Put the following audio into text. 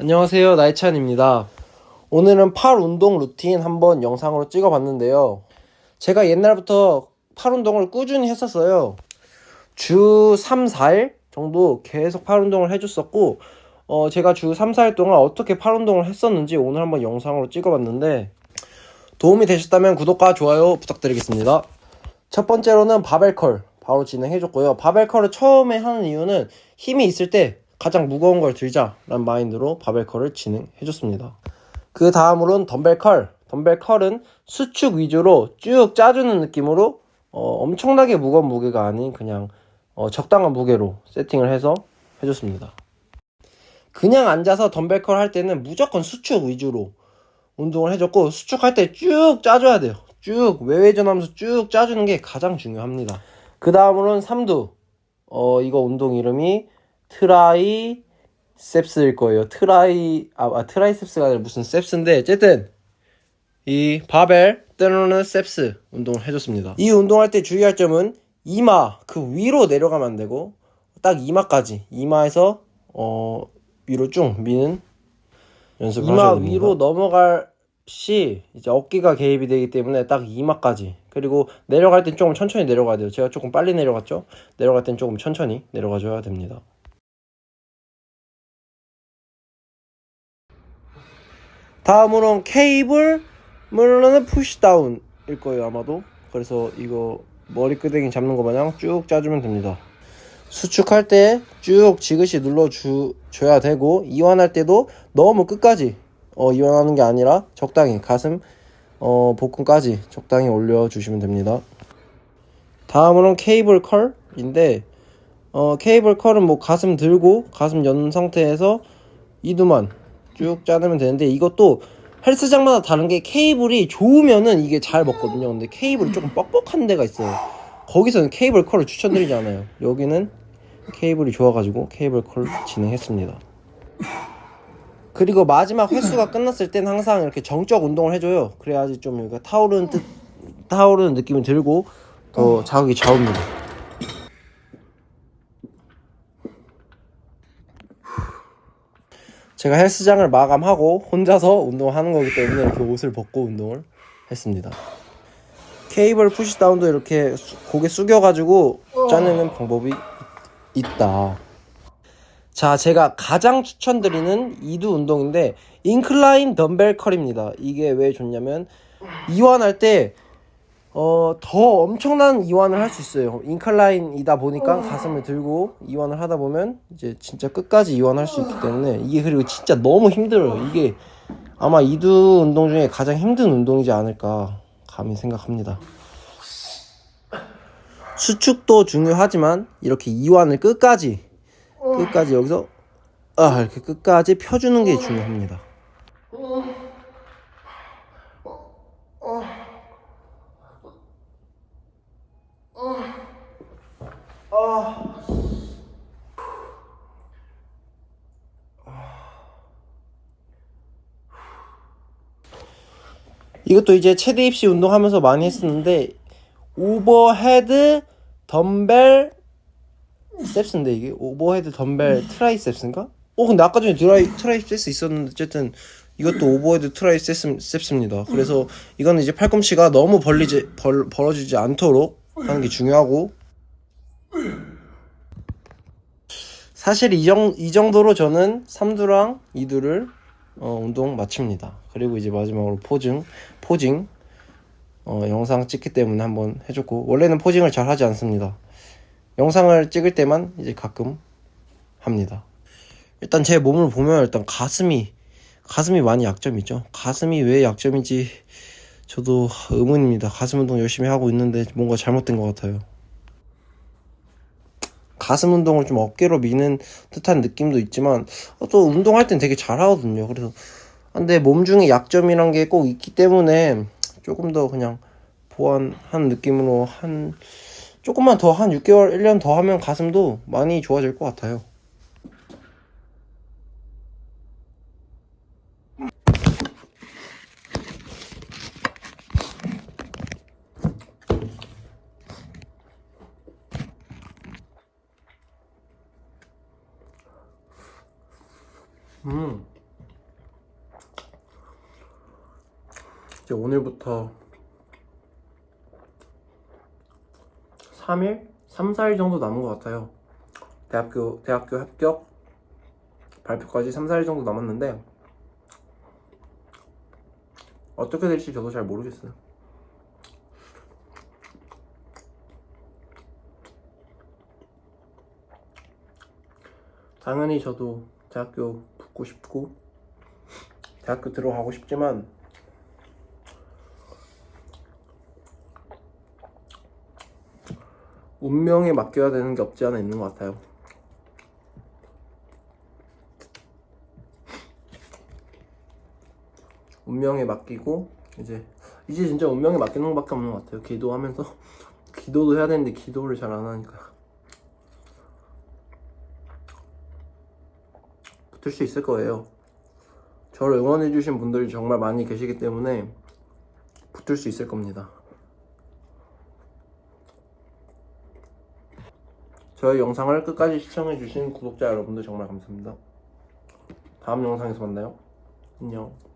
안녕하세요 나이찬입니다. 오늘은 팔 운동 루틴 한번 영상으로 찍어봤는데요. 제가 옛날부터 팔 운동을 꾸준히 했었어요. 주 3, 4일 정도 계속 팔 운동을 해줬었고 어, 제가 주 3, 4일 동안 어떻게 팔 운동을 했었는지 오늘 한번 영상으로 찍어봤는데 도움이 되셨다면 구독과 좋아요 부탁드리겠습니다. 첫 번째로는 바벨컬 바로 진행해줬고요. 바벨컬을 처음에 하는 이유는 힘이 있을 때 가장 무거운 걸 들자라는 마인드로 바벨컬을 진행해 줬습니다. 그 다음으로는 덤벨컬. 덤벨컬은 수축 위주로 쭉 짜주는 느낌으로 어, 엄청나게 무거운 무게가 아닌 그냥 어, 적당한 무게로 세팅을 해서 해줬습니다. 그냥 앉아서 덤벨컬 할 때는 무조건 수축 위주로 운동을 해줬고 수축할 때 쭉 짜줘야 돼요. 쭉 외회전하면서 쭉 짜주는 게 가장 중요합니다. 그 다음으로는 삼두. 어 이거 운동 이름이 트라이 셉스일 거예요. 트라이 아, 아 트라이셉스가 아니라 무슨 셉스인데 어쨌든 이 바벨 때로는 셉스 운동을 해줬습니다. 이 운동할 때 주의할 점은 이마 그 위로 내려가면 안 되고 딱 이마까지 이마에서 어 위로 쭉 미는 연습을 이마. 위로 넘어갈 시 이제 어깨가 개입이 되기 때문에 딱 이마까지 그리고 내려갈 땐 조금 천천히 내려가야 돼요. 제가 조금 빨리 내려갔죠. 내려갈 땐 조금 천천히 내려가줘야 됩니다. 다음으로는 케이블 물론은 푸시다운일 거예요 아마도. 그래서 이거 머리끄댕이 잡는 거 마냥 쭉 짜주면 됩니다. 수축할 때 쭉 지그시 눌러줘야 되고 이완할 때도 너무 끝까지 어, 이완하는 게 아니라 적당히 가슴 어, 복근까지 적당히 올려주시면 됩니다. 다음으로는 케이블 컬인데 어, 케이블 컬은 뭐 가슴 들고 가슴 연 상태에서 이두만 쭉 자르면 되는데 이것도 헬스장마다 다른 게 케이블이 좋으면은 이게 잘 먹거든요. 근데 케이블이 조금 뻑뻑한 데가 있어요. 거기서는 케이블 컬을 추천드리지 않아요. 여기는 케이블이 좋아가지고 케이블 컬 진행했습니다. 그리고 마지막 횟수가 끝났을 땐 항상 이렇게 정적 운동을 해줘요. 그래야지 좀 타오르는 뜻, 타오르는 느낌이 들고 더 자극이 좌웁니다. 제가 헬스장을 마감하고 혼자서 운동하는 거기 때문에 이렇게 옷을 벗고 운동을 했습니다. 케이블 푸시다운도 이렇게 수- 고개 숙여가지고 짜내는 방법이 있다. 자, 제가 가장 추천드리는 이두 운동인데 인클라인 덤벨 컬입니다. 이게 왜 좋냐면 이완할 때 어, 더 엄청난 이완을 할 수 있어요. 인클라인이다 보니까 가슴을 들고 이완을 하다 보면 이제 진짜 끝까지 이완할 수 있기 때문에 이게 그리고 진짜 너무 힘들어요. 이게 아마 이두 운동 중에 가장 힘든 운동이지 않을까 감히 생각합니다. 수축도 중요하지만 이렇게 이완을 끝까지 끝까지 여기서 아 이렇게 끝까지 펴주는 게 중요합니다. 이것도 이제 최대 입시 운동하면서 많이 했었는데 오버헤드 덤벨 셉스인데 이게 오버헤드 덤벨 트라이셉스인가? 어 근데 아까 전에 드라이 트라이셉스 있었는데 어쨌든 이것도 오버헤드 트라이셉스입니다. 그래서 이거는 이제 팔꿈치가 너무 벌리지 벌, 벌어지지 않도록 하는 게 중요하고 사실 이, 정, 이 정도로 저는 삼두랑 이두를 어, 운동 마칩니다. 그리고 이제 마지막으로 포징, 포징 어, 영상 찍기 때문에 한번 해줬고 원래는 포징을 잘 하지 않습니다. 영상을 찍을 때만 이제 가끔 합니다. 일단 제 몸을 보면 일단 가슴이 가슴이 많이 약점이죠. 가슴이 왜 약점인지 저도 의문입니다. 가슴 운동 열심히 하고 있는데 뭔가 잘못된 것 같아요. 가슴 운동을 좀 어깨로 미는 듯한 느낌도 있지만 어, 또 운동할 땐 되게 잘하거든요. 그래서 근데 몸 중에 약점이란 게 꼭 있기 때문에 조금 더 그냥 보완한 느낌으로 한 조금만 더 한 6개월, 1년 더 하면 가슴도 많이 좋아질 것 같아요. 음. 이제 오늘부터 3일? 3, 4일 정도 남은 것 같아요. 대학교, 대학교 합격 발표까지 3, 4일 정도 남았는데, 어떻게 될지 저도 잘 모르겠어요. 당연히 저도 대학교 붙고 싶고, 대학교 들어가고 싶지만, 운명에 맡겨야 되는 게 없지 않아 있는 것 같아요. 운명에 맡기고 이제 이제 진짜 운명에 맡기는 것밖에 없는 것 같아요. 기도하면서 기도도 해야 되는데 기도를 잘 안 하니까 붙을 수 있을 거예요. 저를 응원해주신 분들이 정말 많이 계시기 때문에 붙을 수 있을 겁니다. 저희 영상을 끝까지 시청해주신 구독자 여러분들 정말 감사합니다. 다음 영상에서 만나요. 안녕.